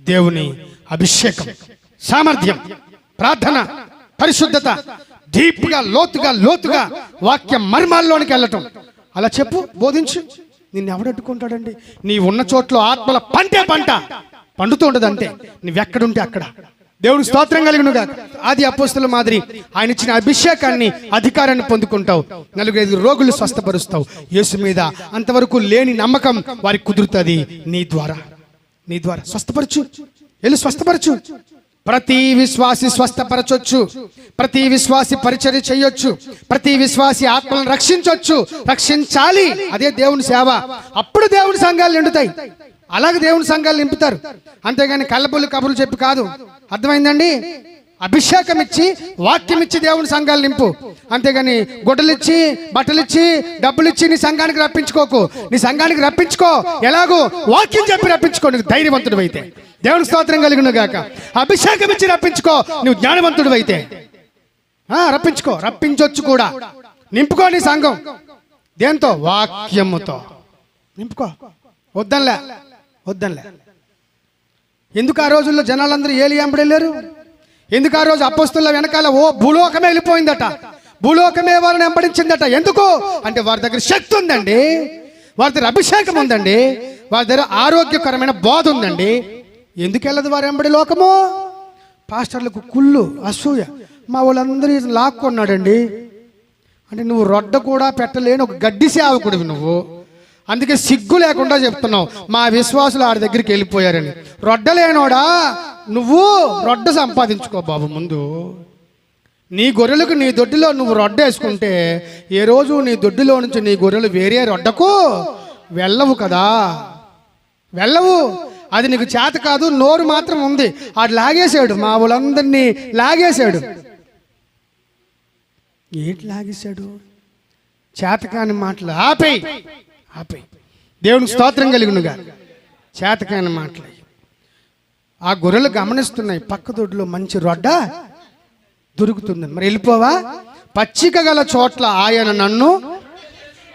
దేవుని అభిషేకం సామర్థ్యం ప్రార్థన పరిశుద్ధత డీప్గా లోతుగా లోతుగా వాక్య మర్మాల్లోనికి వెళ్ళటం. అలా చెప్పు బోధించు. నిన్ను ఎవడట్టుకుంటాడండి నీ ఉన్న చోట్ల ఆత్మల పంటే పంట పండుతూ ఉండదు అంతే నువ్వెక్కడుంటే అక్కడ. దేవుని స్తోత్రం కలిగినగా ఆది అపోస్తుల మాదిరి ఆయన ఇచ్చిన అభిషేకాన్ని అధికారాన్ని పొందుకుంటావు. నలుగురు ఐదు రోగులు స్వస్థపరుస్తావు. యేసు మీద అంతవరకు లేని నమ్మకం వారికి కుదురుతుంది నీ ద్వారా. నీ ద్వారా స్వస్థపరచు. వెళ్ళి స్వస్థపరచు. ప్రతి విశ్వాసి స్వస్థపరచొచ్చు. ప్రతి విశ్వాసి పరిచర్య చేయొచ్చు. ప్రతి విశ్వాసి ఆత్మలను రక్షించొచ్చు. రక్షించాలి. అదే దేవుని సేవ. అప్పుడు దేవుని సంఘాలు నిండుతాయి. అలాగే దేవుని సంఘాలు నింపుతారు. అంతేగాని కళ్ళబుల్లి కబుర్లు చెప్పి కాదు. అర్థమైందండి? అభిషేకం ఇచ్చి వాక్యం ఇచ్చి దేవుని సంఘాలు నింపు. అంతేగాని గుడ్డలిచ్చి బట్టలిచ్చి బట్టలు ఇచ్చి నీ సంఘానికి రప్పించుకోకు. నీ సంఘానికి రప్పించుకో. ఎలాగో వాక్యం చెప్పి రప్పించుకో. నీకు ధైర్యవంతుడు అయితే దేవుని స్తోత్రం కలిగిన గాక అభిషేకం ఇచ్చి రప్పించుకో. నువ్వు జ్ఞానవంతుడు అయితే రప్పించుకో. రప్పించొచ్చు కూడా. నింపుకో నీ సంఘం. దేంతో? వాక్యముతో. నింపుకో. వద్దన్లే వద్దన్లే ఎందుకు ఆ రోజుల్లో జనాలందరూ ఏలి వెంబడి వెళ్ళారు ఎందుకు ఆ రోజు అపస్తుల వెనకాల ఓ భూలోకమే వెళ్ళిపోయిందట? భూలోకమే వారిని వెంబడించిందట. ఎందుకు? అంటే వారి దగ్గర శక్తి ఉందండి. వారి దగ్గర అభిషేకం ఉందండి. వారి దగ్గర ఆరోగ్యకరమైన బోధ ఉందండి. ఎందుకు వెళ్ళదు వారు వెంబడి లోకము? పాస్టర్లకు కుళ్ళు అసూయ. మా వాళ్ళందరూ లాక్కున్నాడండి. అంటే నువ్వు రొడ్డ కూడా పెట్టలేని ఒక గడ్డి సేవకుడివి నువ్వు. అందుకే సిగ్గు లేకుండా చెప్తున్నావు. మా విశ్వాసులు ఆడి దగ్గరికి వెళ్ళిపోయారని. రొడ్డ లేనోడా? నువ్వు రొడ్డ సంపాదించుకో బాబు ముందు. నీ గొర్రెలకు నీ దొడ్డిలో నువ్వు రొడ్డ వేసుకుంటే ఏ రోజు నీ దొడ్డిలో నుంచి నీ గొర్రెలు వేరే రొడ్డకు? వెళ్ళవు కదా. వెళ్ళవు. అది నీకు చేత కాదు నోరు మాత్రం ఉంది. ఆడు లాగేశాడు మా వాళ్ళందరినీ లాగేశాడు. ఏంటి లాగేశాడు? చేతకాని మాటలు ఆపేయి. ఆపేయి. దేవునికి స్తోత్రం కలిగినగా. చేతకాని మాటలు ఆ గొర్రెలు గమనిస్తున్నాయి. పక్క దొడ్లో మంచి రొడ్డ దొరుకుతుంది. మరి వెళ్ళిపోవా? పచ్చిక గల చోట్ల ఆయన నన్ను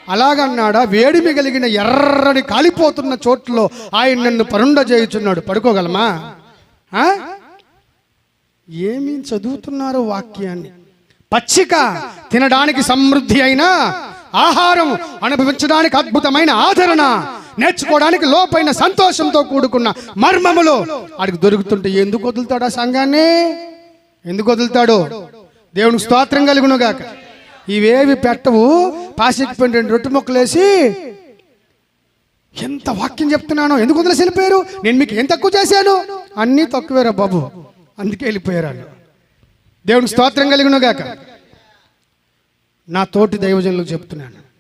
అలాగన్నాడా? వేడిమి కలిగిన ఎర్రని కాలిపోతున్న చోట్లో ఆయన నన్ను పరుండ చేయుచున్నాడు పడుకోగలమా ఏమి చదువుతున్నారు వాక్యాన్ని. పచ్చిక తినడానికి సమృద్ధి అయిన ఆహారం అనుభవించడానికి అద్భుతమైన ఆదరణ నేర్చుకోవడానికి లోపైన సంతోషంతో కూడుకున్న మర్మములు ఆడికి దొరుకుతుంటే ఎందుకు వదులుతాడు ఆ సంఘాన్ని? ఎందుకు వదులుతాడు? దేవునికి స్తోత్రం కలుగును గాక ఇవేవి పెట్టవు. పాసికి పెండి రెండు రొట్టె ముక్కలేసి ఎంత వాక్యం చెప్తున్నానో ఎందుకు వదిలేసి వెళ్ళిపోయారు? నేను మీకు ఏం తక్కువ చేశాను? అన్నీ తక్కువేరా బాబు. అందుకే వెళ్ళిపోయారు వాళ్ళు. దేవునికి స్తోత్రం కలిగిన గాక నా తోటి దైవజనులకు చెప్తున్నాను.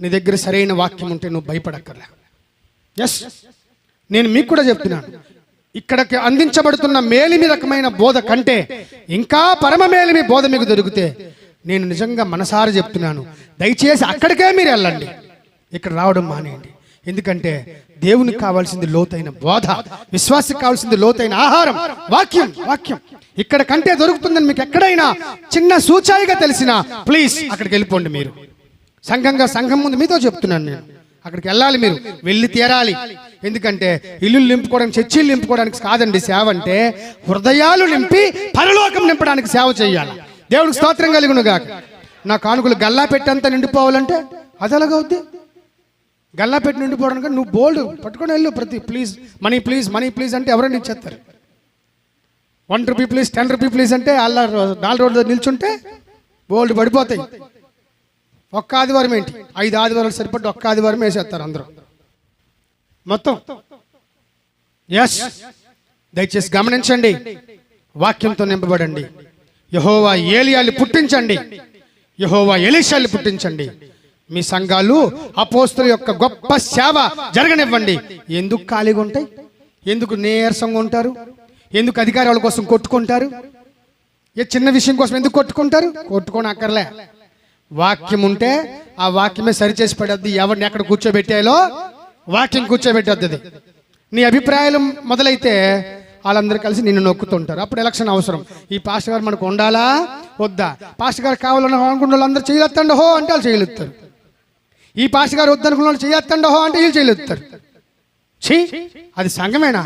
నీ దగ్గర సరైన వాక్యం ఉంటే నువ్వు భయపడక్కర్లే. ఎస్ నేను మీకు కూడా చెప్తున్నాను. ఇక్కడికి అందించబడుతున్న మేలిమి రకమైన బోధ కంటే ఇంకా పరమ మేలిమి బోధ మీకు దొరికితే నేను నిజంగా మనసారి చెప్తున్నాను. దయచేసి అక్కడికే మీరు వెళ్ళండి. ఇక్కడ రావడం మానేయండి. ఎందుకంటే దేవునికి కావాల్సింది లోతైన బోధ విశ్వాసకి కావాల్సింది లోతైన ఆహారం వాక్యం వాక్యం. ఇక్కడ కంటే దొరుకుతుందని మీకు ఎక్కడైనా చిన్న సూచాయిగా తెలిసినా ప్లీజ్ అక్కడికి వెళ్ళిపోండి మీరు. సంఘంగా సంఘం ముందు మీతో చెప్తున్నాను నేను. అక్కడికి వెళ్ళాలి మీరు. వెళ్ళి తీరాలి. ఎందుకంటే ఇల్లు నింపుకోవడానికి చర్చిలు నింపుకోవడానికి కాదండి సేవ అంటే హృదయాలు నింపి పరలోకం నింపడానికి సేవ చేయాలి. దేవుడికి స్తోత్రం కలిగిన గాక నా కానుకలు గల్లా పెట్టంతా నిండిపోవాలంటే అది ఎలాగవుద్ది? గల్లా పెట్టి నిండిపోవడానికి నువ్వు బోల్డ్ పట్టుకొని వెళ్ళు ప్రతి please money please money please అంటే ఎవరైనా ఇచ్చేస్తారు. One rupee please ten rupee please అంటే అలా నాలుగు రోజులు నిల్చుంటే బోల్డ్ పడిపోతాయి. ఒక్క ఆదివారం ఏంటి? ఐదు ఆదివారాలు సరిపడి ఒక్క ఆదివారం వేసేస్తారు అందరూ. మొత్తం. ఎస్ దయచేసి గమనించండి. వాక్యంతో నింపబడండి. యహోవా ఏలియాలు పుట్టించండి. యహోవా ఎలిషాలు పుట్టించండి. మీ సంఘాలు అపోస్తుల యొక్క గొప్ప సేవ జరగనివ్వండి. ఎందుకు ఖాళీగా ఉంటాయి? ఎందుకు నీరసంగా ఉంటారు? ఎందుకు అధికారాల కోసం కొట్టుకుంటారు? ఏ చిన్న విషయం కోసం ఎందుకు కొట్టుకుంటారు? కొట్టుకొని అక్కర్లే వాక్యం ఉంటే ఆ వాక్యమే సరిచేసి పడద్ది. ఎవరిని ఎక్కడ కూర్చోబెట్టాలో వాక్యం కూర్చోబెట్టద్ది నీ అభిప్రాయాలు మొదలైతే వాళ్ళందరూ కలిసి నిన్ను నొక్కుతుంటారు. అప్పుడు ఎలక్షన్ అవసరం. ఈ పాస్టర్ గారు మనకు ఉండాలా? వద్దా? పాస్టర్ గారు కావాలన్న అనుకున్న వాళ్ళందరూ చేయలేత్తండి. హో అంటే వాళ్ళు చేయలేస్తారు ఈ పాస్టర్ గారు వద్దనుకున్న వాళ్ళు చేయొత్తండి హో అంటే వీళ్ళు చేయలేస్తారు ఛీ! అది సంఘమేనా?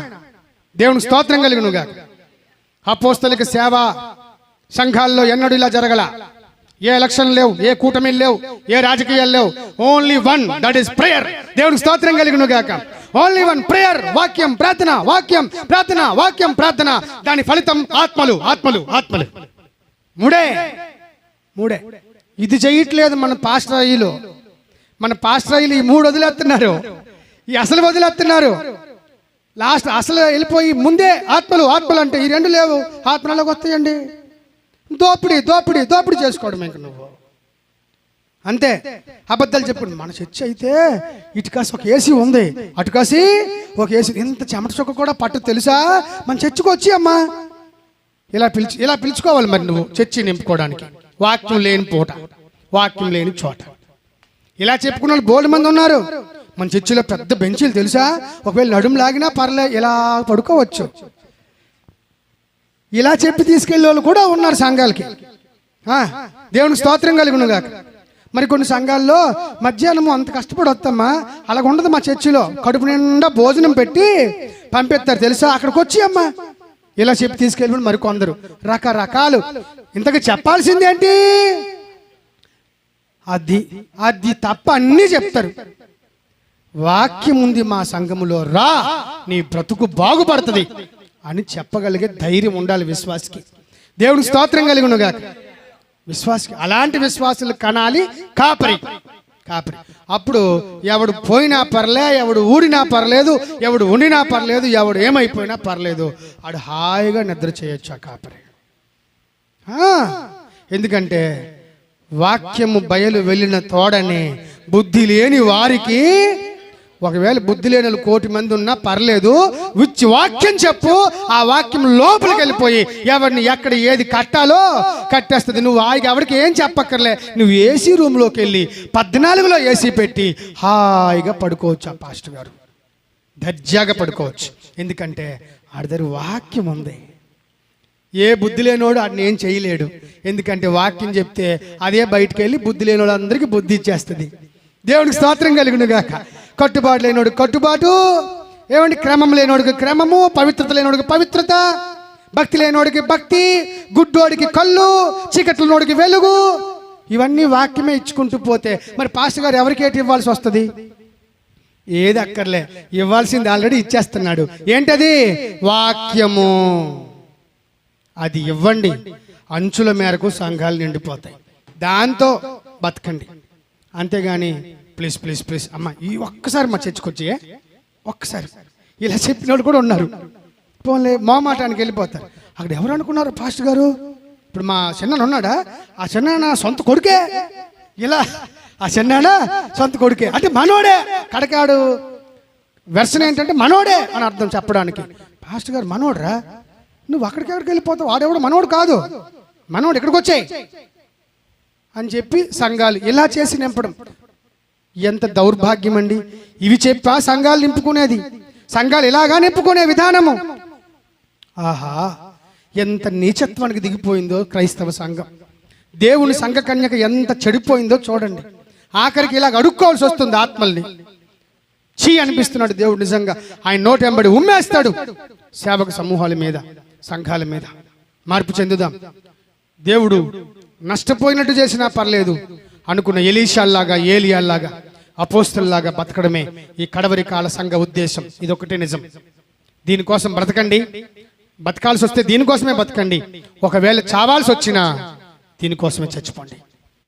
దేవుని స్తోత్రం కలిగినుగా. అపోస్తలిక సేవ సంఘాల్లో ఎన్నడూ ఇలా జరగల? ఏ ఎలక్షన్ లేవు ఏ కూటమి లేవు ఏ రాజకీయాలు లేవు. Only one that is prayer దేవునికి స్తోత్రం కలిగిన గాక. ఓన్లీ వన్ ప్రేయర్ వాక్యం ప్రార్థన వాక్యం ప్రార్థన వాక్యం ప్రార్థన. దాని ఫలితం ఆత్మలు ఆత్మలు ఆత్మలు. మూడే. మూడే. ఇది చేయట్లేదు మన పాస్టర్ మన పాస్టర్ ఈ మూడు వదిలేస్తున్నారు. ఈ అసలు వదిలేస్తున్నారు. లాస్ట్ అసలు వెళ్ళిపోయి ముందే ఆత్మలు ఆత్మలు అంటే ఈ రెండు లేవు. ఆత్మలకు వస్తాయండి దోపిడీ దోపిడీ దోపిడీ చేసుకోవడం ఇంక నువ్వు. అంతే. అబద్ధాలు చెప్పండి. మన చర్చి అయితే ఇటు కాసి ఒక ఏసీ ఉంది. అటు కాసి ఒక ఏసీ. ఇంత చెమట చొక్క కూడా పట్టు తెలుసా? మన చర్చకు వచ్చి అమ్మా. ఇలా పిలిచి ఇలా పిలుచుకోవాలి మరి నువ్వు చర్చి నింపుకోవడానికి. వాక్యం లేని పూట వాక్యం లేని చోట. ఇలా చెప్పుకున్న వాళ్ళు బోల్డ్ మంది ఉన్నారు. మన చర్చిలో పెద్ద బెంచీలు తెలుసా? ఒకవేళ నడుము లాగినా పర్లే ఇలా పడుకోవచ్చు. ఇలా చెప్పి తీసుకెళ్ళే వాళ్ళు కూడా ఉన్నారు సంఘాలకి. దేవుని స్తోత్రం కలిగి గాక మరి కొన్ని సంఘాల్లో మధ్యాహ్నము అంత కష్టపడి వస్తామా అలాగ ఉండదు మా చర్చిలో. కడుపు నిండా భోజనం పెట్టి పంపిస్తారు తెలుసా? అక్కడికి వచ్చి అమ్మా. ఇలా చెప్పి తీసుకెళ్ళి మరి కొందరు. రకరకాలు. ఇంతకు చెప్పాల్సింది ఏంటి? అది అది తప్ప అన్నీ చెప్తారు. వాక్యం ఉంది మా సంఘములో. రా నీ బ్రతుకు బాగుపడుతుంది. అని చెప్పగలిగే ధైర్యం ఉండాలి విశ్వాసకి. దేవుడు స్తోత్రం కలిగి ఉండగాక. విశ్వాసకి అలాంటి విశ్వాసులు కనాలి కాపరి. కాపరి. అప్పుడు ఎవడు పోయినా పర్లే ఎవడు ఊడినా పర్లేదు ఎవడు ఉండినా పర్లేదు ఎవడు ఏమైపోయినా పర్లేదు. ఆడు హాయిగా నిద్ర చేయొచ్చు ఆ కాపరి. ఎందుకంటే వాక్యము బయలు వెళ్ళిన తోడని బుద్ధి లేని వారికి ఒకవేళ బుద్ధి లేని కోటి మంది ఉన్నా పర్లేదు విచ్చి వాక్యం చెప్పు ఆ వాక్యం లోపలికి వెళ్ళిపోయి ఎవరిని ఎక్కడ ఏది కట్టాలో కట్టేస్తుంది. నువ్వు ఆగి ఎవరికి ఏం చెప్పక్కర్లే. నువ్వు ఏసీ రూమ్లోకి వెళ్ళి పద్నాలుగులో ఏసీ పెట్టి హాయిగా పడుకోవచ్చు ఆ పాస్టర్ గారు. దర్జాగా పడుకోవచ్చు. ఎందుకంటే ఆడదారి వాక్యం ఉంది. ఏ బుద్ధి లేనోడు ఆడిని ఏం చేయలేడు. ఎందుకంటే వాక్యం చెప్తే అదే బయటికి వెళ్ళి బుద్ధి లేనోడు అందరికీ బుద్ధి ఇచ్చేస్తుంది. దేవునికి స్తోత్రం కలిగినగాక. గాక కట్టుబాటు లేనోడు కట్టుబాటు. ఏమండి? క్రమం లేనోడికి క్రమము పవిత్రత లేనోడికి పవిత్రత భక్తి లేనోడికి భక్తి గుడ్డోడికి కళ్ళు చీకట్ల నోడికి వెలుగు. ఇవన్నీ వాక్యమే ఇచ్చుకుంటూ పోతే మరి పాస్టర్ గారు ఎవరికి ఏంటి ఇవ్వాల్సి వస్తుంది? ఏది అక్కర్లే. ఇవ్వాల్సింది ఆల్రెడీ ఇచ్చేస్తున్నాడు. ఏంటది? వాక్యము. అది ఇవ్వండి. అంచుల మేరకు సంఘాలు నిండిపోతాయి. దాంతో బతకండి. అంతేగాని ప్లీజ్ ప్లీజ్ ప్లీజ్. అమ్మ ఈ ఒక్కసారి మా చర్చకొచ్చి ఒక్కసారి. ఇలా చెప్పిన వాళ్ళు కూడా ఉన్నారు. పోన్లే మోమాటానికి వెళ్ళిపోతారు. అక్కడ ఎవరు అనుకున్నారు పాస్టర్ గారు? ఇప్పుడు మా చిన్నాన్న ఉన్నాడా? ఆ చిన్నాన సొంత కొడుకే? ఇలా ఆ చిన్నాన సొంత కొడుకే. అంటే మనోడే కడకాడు. వెర్షన్ ఏంటంటే మనోడే అని అర్థం చెప్పడానికి. పాస్టర్ గారు మనోడ్రా? నువ్వు అక్కడికి ఎక్కడికి వెళ్ళిపోతావు? వాడెవడు? మనోడు కాదు. మనోడు ఇక్కడికి వచ్చాయి. అని చెప్పి సంఘాలు ఇలా చేసి నింపడం. ఎంత దౌర్భాగ్యం అండి ఇవి చెప్పా సంఘాలు నింపుకునేది. సంఘాలు ఇలాగా నింపుకునే విధానము? ఆహా ఎంత నీచత్వానికి దిగిపోయిందో క్రైస్తవ సంఘం. దేవుని సంఘ కన్యక ఎంత చెడిపోయిందో చూడండి. ఆఖరికి ఇలాగ అడుక్కోవాల్సి వస్తుంది ఆత్మల్ని. చీ అనిపిస్తున్నాడు దేవుడు నిజంగా. ఆయన నోటి వెంబడి ఉమ్మేస్తాడు సేవక సమూహాల మీద సంఘాల మీద. మార్పు చెందుదాం. దేవుడు నష్టపోయినట్టు చేసినా పర్లేదు. అనుకున్న ఎలీషాల్లాగా ఏలియాల్లాగా అపోస్తుల్లాగా బతకడమే ఈ కడవరి కాల సంఘ ఉద్దేశం. ఇది ఒకటే నిజం. దీనికోసం బ్రతకండి. బతకాల్సి వస్తే దీనికోసమే బతకండి. ఒకవేళ చావాల్సి వచ్చినా దీనికోసమే చచ్చిపోండి.